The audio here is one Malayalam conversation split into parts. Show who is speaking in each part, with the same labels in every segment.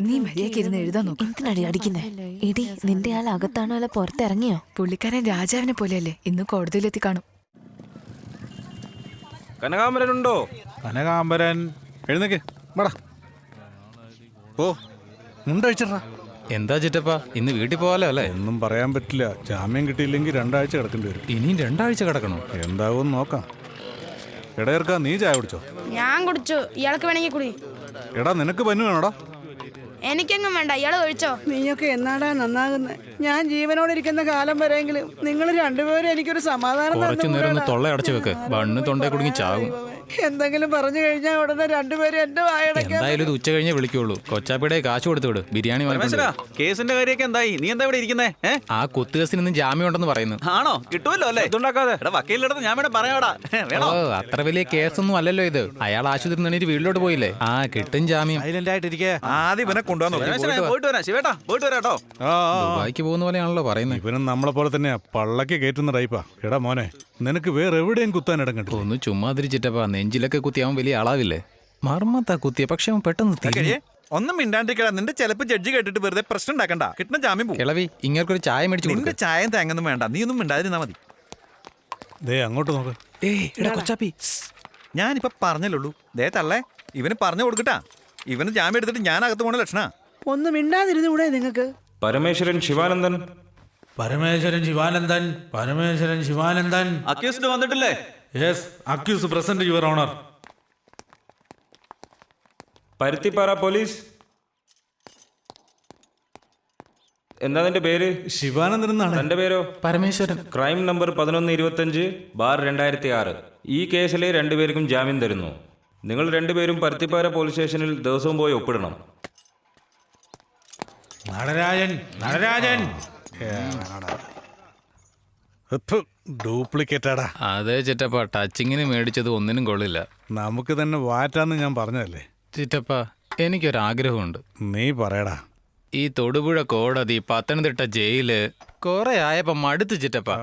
Speaker 1: നീ മര്യാദയ്ക്ക് ഇരുന്ന് എഴുതാൻ നോക്ക്.
Speaker 2: എന്തിനടി അടിക്കുന്നേ? എടി നിന്റെ ആൾ അകത്താണോ അല്ല പുറത്തിറങ്ങിയോ?
Speaker 1: പുള്ളിക്കാരൻ രാജാവിനെ പോലെയല്ലേ. ഇന്ന് കോടതിയിലെത്തി കാണും.
Speaker 3: കനകാമരനുണ്ടോ
Speaker 4: കനകാംബരൻ എഴുന്നേക്ക്. വാടാ ഓ
Speaker 5: എന്താ ചിറ്റപ്പ? ഇന്ന് വീട്ടിൽ പോകാലോ അല്ലേ?
Speaker 4: ഒന്നും പറയാൻ പറ്റില്ല. ജാമ്യം കിട്ടിയില്ലെങ്കിൽ രണ്ടാഴ്ച കിടക്കേണ്ടി വരും.
Speaker 5: ഇനിയും രണ്ടാഴ്ച കിടക്കണോ?
Speaker 4: എന്താവും നോക്കാം. ഇടയർക്കാ നീ ചായ കുടിച്ചോ?
Speaker 6: ഞാൻ കുടിച്ചു. ഇയാൾക്ക് വേണമെങ്കിൽ കുടി.
Speaker 4: എടാ നിനക്ക് പന്നു വേണോടാ?
Speaker 6: എനിക്കെങ്ങും വേണ്ട. ഇയാൾ ഒഴിച്ചോ.
Speaker 7: നീയൊക്കെ എന്നാടാ നന്നാകുന്നത് ഞാൻ ജീവനോടെ ഇരിക്കുന്ന കാലം വരെയെങ്കിലും നിങ്ങൾ രണ്ടുപേരും എനിക്കൊരു സമാധാനം
Speaker 5: കുറച്ചു നേരം ഒന്ന്
Speaker 7: തന്നുകൂടാടാ?
Speaker 5: വെക്ക്. ബണ്ണ് തൊണ്ടേ കുടുങ്ങി ചാകും
Speaker 7: എന്തെങ്കിലും പറഞ്ഞു കഴിഞ്ഞാൽ ഉടനെ രണ്ടുപേരും എന്റെ വായടക്കാൻ
Speaker 5: എന്തായാലും ഇത് ഉച്ച കഴിഞ്ഞേ വിളിക്കുള്ളൂ. കൊച്ചാപ്പിയുടെ കാശ് കൊടുത്തു വിട് ബിരിയാണി വാങ്ങിക്കൊണ്ട്
Speaker 3: പരമേശ്വരാ
Speaker 5: വരൂ.
Speaker 3: കേസിന്റെ കാര്യമൊക്കെ എന്തായി? നീ എന്താ ഇവിടെ ഇരിക്കുന്നേ? ഏ?
Speaker 5: ആ കുത്തുകസിന് ഇന്ന് ജാമ്യം ഉണ്ടെന്ന് പറയുന്നു.
Speaker 3: ആണോ? കിട്ടുമല്ലോ അല്ലേ? ഇതുണ്ടാക്കാതെ എടാ വക്കീലിടത്ത് ഞാൻ വേണേ പറയാടാ. വേണോ?
Speaker 5: ഓ അത്ര വലിയ കേസൊന്നും അല്ലല്ലോ ഇത്. അയാൾ ആശുപത്രി നിന്നിട്ട് വീട്ടിലോട്ട് പോയില്ലേ? ആ കിട്ടും ജാമ്യം.
Speaker 8: സൈലന്റ് ആയിട്ടിരിക്കെ. ആദ്യം ഇവനെ കൊണ്ടുവന്നു
Speaker 3: പരമേശ്വരാ, ഞാൻ പോയിട്ട് വരാം. ശിവേട്ടാ പോയിട്ട് വരാം കേട്ടോ.
Speaker 4: ആ ആ, ആ.
Speaker 5: ദുബായിക്ക് പോകുന്ന പോലെയാണല്ലോ പറയുന്നത്
Speaker 4: ഇവനും നമ്മളെ പോലെ തന്നെയാ. പള്ളക്ക് കയറ്റുന്ന ടൈപ്പാ എടാ മോനെ നിനക്ക് വേറെ എവിടെയും കുത്താൻ ഇടങ്ങട്ടെ
Speaker 5: ഒന്ന് ചുമ്മാതിരിച്ചിട്ടപ്പാ നെഞ്ചിലൊക്കെ കുത്തി അവൻ വലിയ ആളാവില്ലേ? മർമ്മത്താ കുത്തിയ. പക്ഷെ അവൻ പെട്ടെന്ന്
Speaker 8: ഒന്നും മിണ്ടാണ്ടിരിക്കടാ. നിന്റെ ചിലപ്പോ ജഡ്ജി കേട്ടിട്ട് വെറുതെ പ്രശ്നം ഉണ്ടാക്കണ്ട. കിട്ടുന്ന ജാമ്യം പോകും
Speaker 5: കിളവി ഇങ്ങനൊരു ചായ മേടിച്ചു
Speaker 8: നിന്റെ
Speaker 5: കൊടുക്ക്.
Speaker 8: ചായം തേങ്ങൊന്നും വേണ്ട. നീ ഒന്നും മിണ്ടാതിരുന്നാ മതി.
Speaker 4: ദേ അങ്ങോട്ട് നോക്ക്.
Speaker 8: ഏയ് എടാ കൊച്ചാപ്പി. ഞാനിപ്പോ പറഞ്ഞല്ലുള്ളൂ ദേ തള്ളേ ഇവന് പറഞ്ഞു കൊടുക്കട്ടാ. ഇവന് ജാമ്യം എടുത്തിട്ട് ഞാൻ അകത്ത് പോണ ലക്ഷണ.
Speaker 7: ഒന്നും മിണ്ടാതിരുന്നുകൂടെ നിങ്ങൾക്ക്
Speaker 3: പരമേശ്വരൻ ശിവാനന്ദൻ
Speaker 9: പരമേശ്വരൻ ശിവാനന്ദൻ പരമേശ്വരൻ ശിവാനന്ദൻ.
Speaker 3: അക്യൂസ്ഡ് വന്നിട്ടില്ലേ?
Speaker 9: Yes accused present your honour
Speaker 10: Paruthippara police. എന്താ നിന്റെ പേര്?
Speaker 4: ശിവാനന്ദൻ എന്നാണ്.
Speaker 10: തന്റെ പേരോ?
Speaker 5: പരമേശ്വരൻ.
Speaker 10: ക്രൈം നമ്പർ പതിനൊന്ന് ഇരുപത്തഞ്ച് ബാർ രണ്ടായിരത്തി ആറ്. ഈ കേസിലെ രണ്ടുപേർക്കും ജാമ്യം തരുന്നു. നിങ്ങൾ രണ്ടുപേരും പരുത്തിപ്പാറ പോലീസ് സ്റ്റേഷനിൽ ദിവസവും പോയി ഒപ്പിടണം.
Speaker 9: നടരാജൻ നടരാജൻ.
Speaker 4: ഡ്യൂപ്ലിക്കേറ്റാടാ.
Speaker 5: അതെ ചിറ്റപ്പ ടച്ചിങ്ങിന് മേടിച്ചത് ഒന്നിനും കൊള്ളില്ല.
Speaker 4: നമുക്ക് തന്നെ വാറ്റാന്ന് ഞാൻ പറഞ്ഞതല്ലേ?
Speaker 5: ചിറ്റപ്പ എനിക്കൊരാഗ്രഹമുണ്ട്.
Speaker 4: നീ പറയടാ.
Speaker 5: ഈ തൊടുപുഴ കോടതി പത്തനംതിട്ട ജയിൽ കൊറേ ആയപ്പോ മടുത്ത് ചിറ്റപ്പ.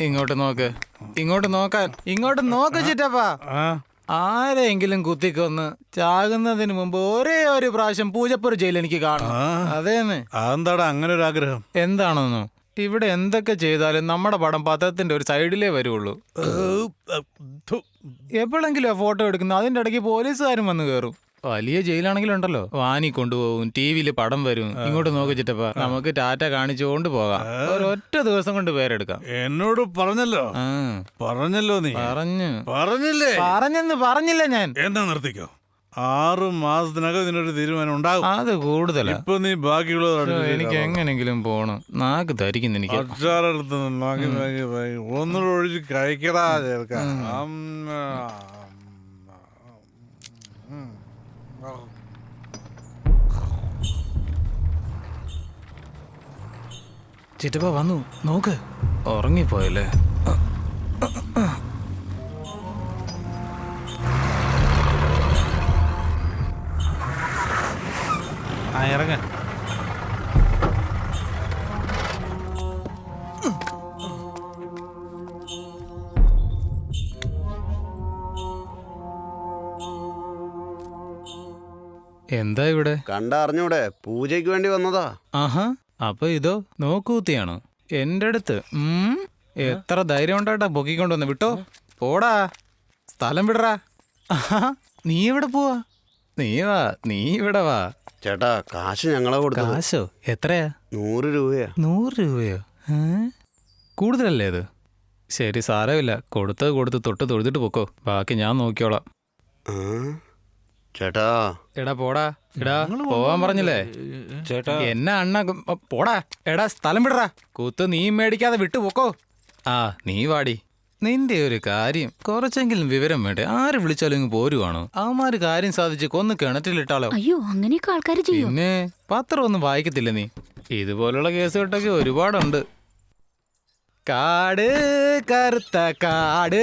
Speaker 5: ഇങ്ങോട്ട് നോക്ക്. ഇങ്ങോട്ട് നോക്കാൻ. ഇങ്ങോട്ട് നോക്ക് ചിറ്റപ്പ.
Speaker 4: ആ.
Speaker 5: ആരെങ്കിലും കുത്തിക്കൊന്ന് ചാകുന്നതിന് മുമ്പ് ഒരേ ഒരു പ്രാവശ്യം പൂജപ്പുര ജയിൽ എനിക്ക് കാണണം. അതേന്ന്.
Speaker 4: അതെന്താടാ അങ്ങനെ ഒരു ആഗ്രഹം
Speaker 5: എന്താണെന്നോ? ഇവിടെ എന്തൊക്കെ ചെയ്താലും നമ്മുടെ പടം പത്രത്തിന്റെ ഒരു സൈഡിലേ വരുള്ളൂ എപ്പോഴെങ്കിലും ഫോട്ടോ എടുക്കുന്ന അതിന്റെ ഇടയ്ക്ക് പോലീസുകാരും വന്ന് കയറും വലിയ ജയിലാണെങ്കിലും ഉണ്ടല്ലോ വാനി കൊണ്ടുപോകും ടി വിയിൽ പടം വരും ഇങ്ങോട്ട് നോക്കിച്ചിട്ടപ്പ നമുക്ക് ടാറ്റ കാണിച്ചുകൊണ്ട് പോകാം. ഒരൊറ്റ ദിവസം കൊണ്ട് പേരെടുക്കാം.
Speaker 4: എന്നോട് പറഞ്ഞല്ലോ. പറഞ്ഞല്ലോ നീ.
Speaker 5: പറഞ്ഞു.
Speaker 4: പറഞ്ഞില്ലേ?
Speaker 5: പറഞ്ഞെന്ന് പറഞ്ഞില്ല ഞാൻ.
Speaker 4: എന്താ നിർത്തിക്കോ? ആറ് മാസത്തിനകം ഇതിനൊരു തീരുമാനം ഉണ്ടാകും.
Speaker 5: അത് കൂടുതലാ.
Speaker 4: ഇപ്പൊ നീ ബാക്കിയുള്ളത്
Speaker 5: എനിക്ക് എങ്ങനെങ്കിലും പോണം. നാക്ക് ധരിക്കുന്നു എനിക്ക്.
Speaker 4: അച്ചാറെടുത്ത് ഒന്നുകൂടെ ഒഴിച്ച് കഴിക്കടാ ചേർക്ക.
Speaker 5: ചിറ്റപ്പ വന്നു. നോക്ക്. ഉറങ്ങിപ്പോയല്ലേ?
Speaker 8: ആ ഇറങ്ങ.
Speaker 5: എന്താ ഇവിടെ?
Speaker 11: കണ്ടറിഞ്ഞൂടെ പൂജയ്ക്ക് വേണ്ടി വന്നതാ.
Speaker 5: ആഹാ. അപ്പൊ ഇതോ നോക്കൂത്തിയാണോ എന്റെ അടുത്ത് ഉം, എത്ര ധൈര്യം ഉണ്ടാട്ടാ പൊക്കിക്കൊണ്ട് വന്ന് വിട്ടോ? പോടാ. സ്ഥലം വിടറാ. ആഹാ, നീ എവിടെ പോവാ? നീ വാ നീ ഇവിടെ വാ.
Speaker 11: ചേട്ടാ കാശ് ഞങ്ങളെ കൊടുത്തത്.
Speaker 5: കാശോ? എത്രയാ?
Speaker 11: നൂറ് രൂപയാ.
Speaker 5: നൂറ് രൂപയോ? ഏ? കൂടുതലല്ലേ ഇത്? ശരി സാരമില്ല. കൊടുത്തത് കൊടുത്ത് തൊട്ട് തൊഴുതിട്ട് പൊക്കോ. ബാക്കി ഞാൻ നോക്കിയോളാം
Speaker 11: ആ? ചേട്ടാ.
Speaker 5: എടാ പോടാ. എടാ പോവാൻ പറഞ്ഞില്ലേ?
Speaker 10: ചേട്ടാ.
Speaker 5: എന്നാ അണ്ണ പോടാ. എടാ സ്ഥലം വിടറാ. കൂത്ത് നീ മേടിക്കാതെ വിട്ടു പൊക്കോ ആ നീ വാടി. നിന്റെ ഒരു കാര്യം കുറച്ചെങ്കിലും വിവരം വേണ്ടേ? ആര് വിളിച്ചാലും ഇങ്ങ് പോരുവാണോ? അവന്മാര് കാര്യം സാധിച്ച് കൊന്ന് കിണറ്റിലിട്ടാലോ?
Speaker 2: അയ്യോ അങ്ങനെയൊക്കെ ആൾക്കാർ ചെയ്യും?
Speaker 5: പിന്നെ പത്രം ഒന്നും വായിക്കത്തില്ല നീ? ഇതുപോലുള്ള കേസുകെട്ടൊക്കെ ഒരുപാടുണ്ട്. കാട് കറുത്ത കാട്.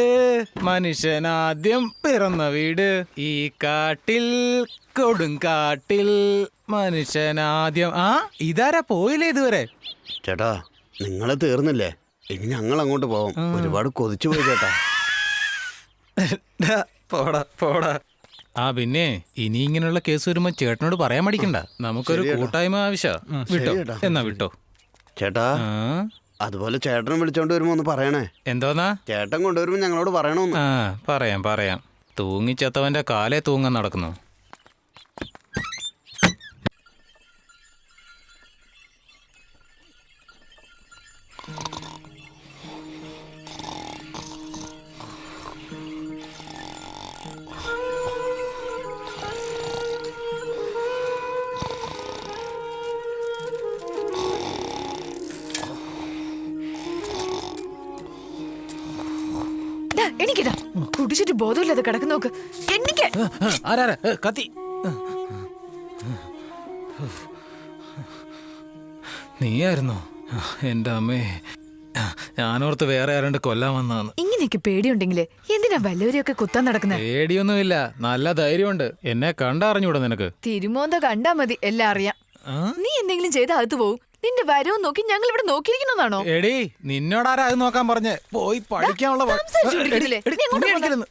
Speaker 5: മനുഷ്യനാദ്യം പിറന്ന വീട്. ഈ കാട്ടിൽ കൊടുങ്കാട്ടിൽ മനുഷ്യനാദ്യം. ആ ഇതാരാ പോയില്ലേ ഇതുവരെ?
Speaker 11: ചേട്ടാ നിങ്ങളെ തീർന്നില്ലേ? ഇനി ഞങ്ങൾ അങ്ങോട്ട് പോവാം. ഒരുപാട് കൊതിച്ചു പോയി ചേട്ടാ.
Speaker 5: പോടാ പോടാ. ആ പിന്നെ ഇനി ഇങ്ങനെയുള്ള കേസ് വരുമ്പോ ചേട്ടനോട് പറയാൻ മടിക്കണ്ട. നമുക്കൊരു. കൂട്ടായ്മ ആവശ്യ. വിട്ടോ. എന്നാ വിട്ടോ.
Speaker 11: ചേട്ടാ അതുപോലെ ചേട്ടനും വിളിച്ചോണ്ട് വരുമ്പോ ഒന്ന് പറയണേ.
Speaker 5: എന്തോന്നാ?
Speaker 11: ചേട്ടൻ കൊണ്ടുവരുമ്പോ ഞങ്ങളോട് പറയണോന്ന്.
Speaker 5: ആ പറയാം പറയാം. തൂങ്ങിച്ചത്തവന്റെ കാലേ തൂങ്ങാൻ നടക്കുന്നു.
Speaker 1: ദാ, കുടിച്ചിട്ട് ബോധമില്ലാതെ കിടക്കുന്ന നോക്ക്. എനിക്ക്.
Speaker 5: ആരാരാ? കത്തി. നീയായിരുന്നോ? എന്റെ അമ്മേ. ഞാനോർത്ത് വേറെ ആരണ്ട് കൊല്ലാൻ വന്നാന്ന്
Speaker 1: ഇങ്ങനെയൊക്കെ പേടിയുണ്ടെങ്കിലേ എന്തിനാ വല്ലവരെയൊക്കെ കുത്താൻ നടക്കുന്നത്
Speaker 5: പേടിയൊന്നുമില്ല. നല്ല ധൈര്യമുണ്ട്. എന്നെ കണ്ടറിഞ്ഞൂടെ നിനക്ക്.
Speaker 1: തിരുമോന്ത കണ്ടാ മതി എല്ലാം അറിയാം. നീ എന്തെങ്കിലും ചെയ്ത് അകത്ത് പോവും. നിന്റെ വരവും നോക്കി ഞങ്ങൾ ഇവിടെ നോക്കിയിരിക്കുന്നതാണോ
Speaker 5: എടി നിന്നോടാരാ അത് നോക്കാൻ പറഞ്ഞേ പോയി പഠിക്കാനുള്ള വ-? എടി,
Speaker 1: നീ എങ്ങോട്ടാ?
Speaker 5: അടിക്കരുത്.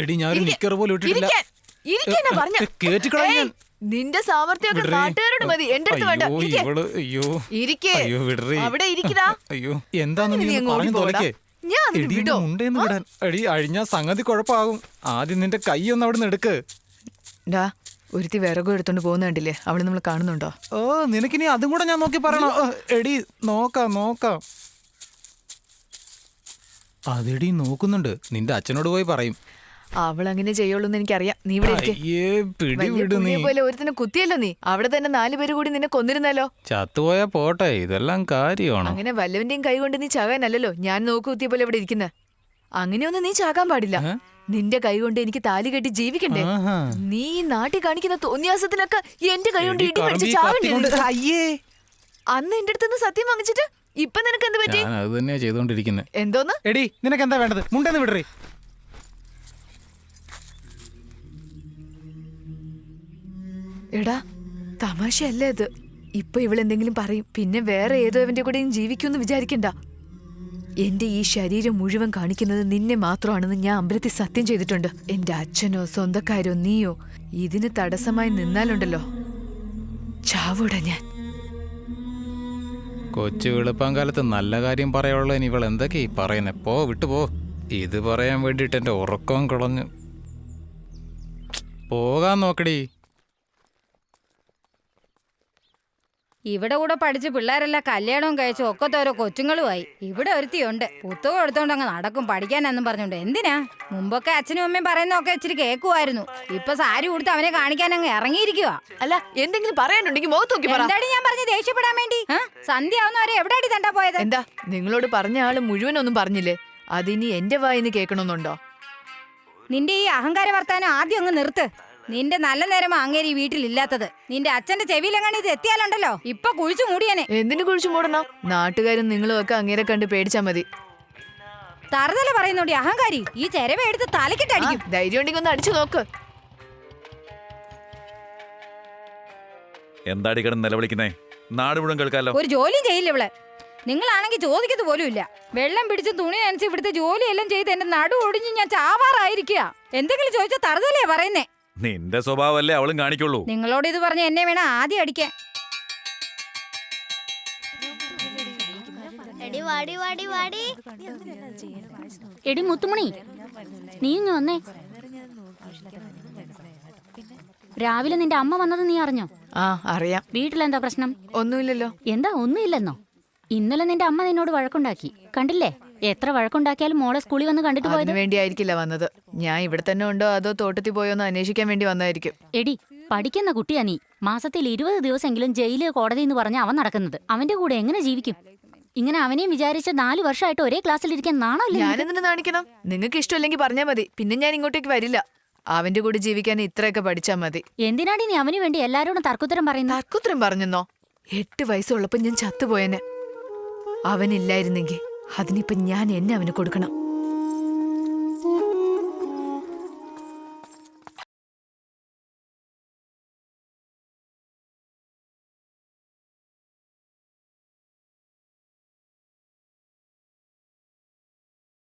Speaker 5: എടി ഞാൻ ഒരു
Speaker 1: ഇരിക്ക-
Speaker 5: നിക്കർ പോലും ഇട്ടിട്ടില്ല
Speaker 1: ഇരിക്കാൻ. ഇരിക്കാനാ പറഞ്ഞെ.
Speaker 5: ഏ, കേറ്റിക്കളയും ഞാൻ.
Speaker 1: നിന്റെ സാമർത്ഥ്യമൊക്കെ
Speaker 5: വിടറി.
Speaker 1: നാട്ടുകാരോട് മതി എന്റെ അടുത്ത് വേണ്ട
Speaker 5: അയ്യോ,
Speaker 1: ഇരിക്ക്.
Speaker 5: ഇവൾ അയ്യോ
Speaker 1: ഇരിക്ക്.
Speaker 5: അയ്യോ വിടറി
Speaker 1: അവിടെ ഇരിക്കടാ
Speaker 5: അയ്യോ എന്താന്ന് നീ
Speaker 1: നീ
Speaker 5: ഒന്ന്
Speaker 1: അങ്ങ്
Speaker 5: പറഞ്ഞു
Speaker 1: ഓടിപ്പോടാ.
Speaker 5: തോലക്കേ
Speaker 1: ഞാൻ അതിന്
Speaker 5: എടി
Speaker 1: വിടോ?
Speaker 5: ഉണ്ടേന്ന് വിടാൻ എടി അഴിഞ്ഞാ സംഗതി കുഴപ്പാകും ആദ്യം നിന്റെ കൈ ഒന്ന് അവിടെ നിന്ന് എടുക്ക്
Speaker 1: ഡാ ഒരുത്തി വിറകും എടുത്തോണ്ട് പോകുന്ന കണ്ടില്ലേ? അവൾ നമ്മൾ കാണുന്നുണ്ടോ?
Speaker 5: ഓ നിനക്കിനി അതും കൂടെ ഞാൻ നോക്കി പറയണോ. എടി നോക്കാം നോക്കാം. അതെടി നോക്കുന്നുണ്ട്. നിന്റെ അച്ഛനോട് പോയി പറയും.
Speaker 1: അവൾ അങ്ങനെ ചെയ്യുള്ളൂ എന്ന് എനിക്കറിയാം. നീ ഇവിടെ പോലെ ഒരുത്തിനെ കുത്തിയല്ലോ നീ. അവിടെ തന്നെ നാല് പേര് കൂടി നിന്നെ കൊന്നിരുന്നല്ലോ.
Speaker 5: ചത്തുപോയാ പോട്ടെ ഇതെല്ലാം കാര്യമാണ്?
Speaker 1: അങ്ങനെ വല്ലവന്റെയും കൈ കൊണ്ട് നീ ചാകാനല്ലോ ഞാൻ നോക്കു കുത്തിയ പോലെ ഇവിടെ ഇരിക്കുന്ന. അങ്ങനെയൊന്നും നീ ചാകാൻ പാടില്ല. നിന്റെ കൈ കൊണ്ട് എനിക്ക് താലി കെട്ടി ജീവിക്കണ്ടേ? നീ നാട്ടിൽ കാണിക്കുന്ന തോന്നിയാസത്തിനൊക്കെ എന്റെ കൈ കൊണ്ട് ഇടി ചാവണ്ടേ അന്ന് എന്റെ അടുത്തുനിന്ന് സത്യം വാങ്ങിച്ചിട്ട് ഇപ്പൊ നിനക്ക് എന്ത് പറ്റി?
Speaker 5: ഞാൻ അത് തന്നെയാ ചെയ്തോണ്ടിരിക്കുന്നത്
Speaker 1: എന്തോന്ന്?
Speaker 5: എടി നിനക്ക് എന്താ വേണ്ടത്? മുണ്ടെന്ന് വിടറി.
Speaker 1: എടാ തമാശയല്ല ഇത് ഇപ്പൊ ഇവളെന്തെങ്കിലും പറയും പിന്നെ വേറെ ഏതോ അവന്റെ കൂടെയും ജീവിക്കുമെന്ന് വിചാരിക്കണ്ട. എന്റെ ഈ ശരീരം മുഴുവൻ കാണിക്കുന്നത് നിന്നെ മാത്രമാണെന്ന് ഞാൻ അമ്പലത്തിൽ സത്യം ചെയ്തിട്ടുണ്ട്. എന്റെ അച്ഛനോ സ്വന്തക്കാരോ നീയോ ഇതിന് തടസ്സമായി നിന്നാലുണ്ടല്ലോ. ചാവൂട ഞാൻ.
Speaker 5: കൊച്ചു വെളുപ്പം കാലത്ത് നല്ല കാര്യം പറയാനുള്ള. ഇവൾ എന്തൊക്കെ ഈ പറയുന്നേ? പോ വിട്ടു പോ. ഇത് പറയാൻ വേണ്ടിട്ട് എന്റെ ഉറക്കം കളഞ്ഞു. പോകാൻ നോക്കടി.
Speaker 12: ഇവിടെ കൂടെ പഠിച്ച് പിള്ളേരെല്ലാം കല്യാണവും കഴിച്ചു ഒക്കത്തെ ഓരോ കൊച്ചുങ്ങളുമായി. ഇവിടെ ഒരുത്തിയുണ്ട്. പുസ്തകം എടുത്തോണ്ട് അങ്ങ് നടക്കും പഠിക്കാനെന്നും പറഞ്ഞോണ്ട്. എന്തിനാ? മുമ്പൊക്കെ അച്ഛനും അമ്മയും പറയുന്നൊക്കെ ഇച്ചിരി കേൾക്കുമായിരുന്നു ഇപ്പൊ സാരി കൊടുത്ത് അവനെ കാണിക്കാൻ അങ്ങ് ഇറങ്ങിയിരിക്കുക
Speaker 1: അല്ല എന്തെങ്കിലും പറയാനുണ്ടെങ്കിൽ മുഖത്ത് നോക്കി പറ.
Speaker 12: എന്താടി ഞാൻ പറഞ്ഞ് ദേഷ്യപ്പെടാൻ വേണ്ടി? സന്ധ്യ സന്ധ്യ ആവുന്നവരെ എവിടെയാടി തണ്ട പോയത്?
Speaker 1: എന്താ നിങ്ങളോട് പറഞ്ഞ ആൾ മുഴുവനൊന്നും പറഞ്ഞില്ലേ? അതിനി എന്റെ വായിന്ന് കേൾക്കണമെന്നുണ്ടോ?
Speaker 12: നിന്റെ ഈ അഹങ്കാര വർത്താനം ആദ്യം അങ്ങ് നിർത്ത്. നിന്റെ നല്ല നേരം അങ്ങേരി വീട്ടിലില്ലാത്തത്. നിന്റെ അച്ഛന്റെ ചെവിയിലെങ്ങനെ ഇത് എത്തിയാലുണ്ടല്ലോ? ഇപ്പൊ കുഴിച്ചു മൂടിയനെ.
Speaker 1: എന്തിനു കുഴിച്ചു മൂടണം? നാട്ടുകാരും നിങ്ങളും ഒക്കെ അങ്ങേരെ കണ്ട് പേടിച്ചാ മതി.
Speaker 12: തറുതല പറയുന്നോടി അഹങ്കാരി ഈ ചെരവ എടുത്ത്
Speaker 1: ആ,
Speaker 12: തലക്കിട്ടടിക്കും
Speaker 1: ധൈര്യം ഉണ്ടെങ്കിൽ ഒന്ന് അടിച്ചു നോക്ക്.
Speaker 8: എന്താടി കിടന്ന് നിലവിളിക്കുന്നേ? നാട് മുഴുവൻ കേൾക്കാലോ?
Speaker 12: ഒരു ജോലിയും ചെയ്യില്ല ഇവൾ. നിങ്ങളാണെങ്കിൽ ചോദിക്കത് പോലും ഇല്ല വെള്ളം പിടിച്ച് തുണി നനച്ച് ഇവിടുത്തെ ജോലിയെല്ലാം ചെയ്ത് എന്റെ നടു ഒടിഞ്ഞ് ഞാൻ ചാവാറായിരിക്കുക എന്തെങ്കിലും ചോദിച്ചാൽ തറുതലേ പറയുന്നേ.
Speaker 8: നിന്റെ സ്വഭാവമല്ലേ അവളും കാണിക്കുള്ളൂ.
Speaker 12: നിങ്ങളോട് ഇത് പറഞ്ഞ എന്നെ വേണം ആദ്യം അടിക്കാൻ.
Speaker 6: എടി വാടി വാടി വാടി.
Speaker 12: എടി മുത്തുമണി നീ ഇങ്ങ് വന്നേ. രാവിലെ നിന്റെ അമ്മ വന്നത് നീ അറിഞ്ഞോ?
Speaker 1: ആ അറിയാം.
Speaker 12: വീട്ടിലെന്താ പ്രശ്നം?
Speaker 1: ഒന്നുമില്ലല്ലോ.
Speaker 12: എന്താ ഒന്നുമില്ലെന്നോ? ഇന്നലെ നിന്റെ അമ്മ നിന്നോട് വഴക്കുണ്ടാക്കി. കണ്ടില്ലേ? എത്ര വഴക്കുണ്ടാക്കിയാലും മോളെ സ്കൂളിൽ വന്ന് കണ്ടിട്ട് പോയത്?
Speaker 1: അതിനു വേണ്ടിയായിരിക്കില്ല വന്നത്. ഞാൻ ഇവിടെ തന്നെ ഉണ്ടോ? അതോ തോട്ടത്തിൽ പോയോ എന്ന് അന്വേഷിക്കാൻ വേണ്ടി വന്നായിരിക്കും
Speaker 12: എടി പഠിക്കുന്ന കുട്ടിയാ നീ. മാസത്തിൽ ഇരുപത് ദിവസമെങ്കിലും ജയിൽ കോടതി എന്ന് പറഞ്ഞ അവൻ നടക്കുന്നത്. അവന്റെ കൂടെ എങ്ങനെ ജീവിക്കും? ഇങ്ങനെ അവനെയും വിചാരിച്ച നാല് വർഷമായിട്ട് ഒരേ ക്ലാസ്സിലിരിക്കാൻ നാണല്ലേ
Speaker 1: ഞാൻ എന്തിനു കാണിക്കണം നിങ്ങൾക്ക് ഇഷ്ടമല്ലെങ്കിൽ പറഞ്ഞാൽ മതി. പിന്നെ ഞാൻ ഇങ്ങോട്ടേക്ക് വരില്ല. അവന്റെ കൂടെ ജീവിക്കാൻ ഇത്രയൊക്കെ പഠിച്ചാൽ മതി.
Speaker 12: എന്തിനാണ് നീ അവന് വേണ്ടി എല്ലാരോടും തർക്കുത്തരം പറയുന്നത്?
Speaker 1: തർക്കുത്തരം പറഞ്ഞെന്നോ? എട്ട് വയസ്സുള്ളപ്പോ ഞാൻ ചത്തുപോയനെ. അവനില്ലായിരുന്നെങ്കിൽ അതിനിപ്പോ ഞാൻ എന്നെ അവന് കൊടുക്കണം.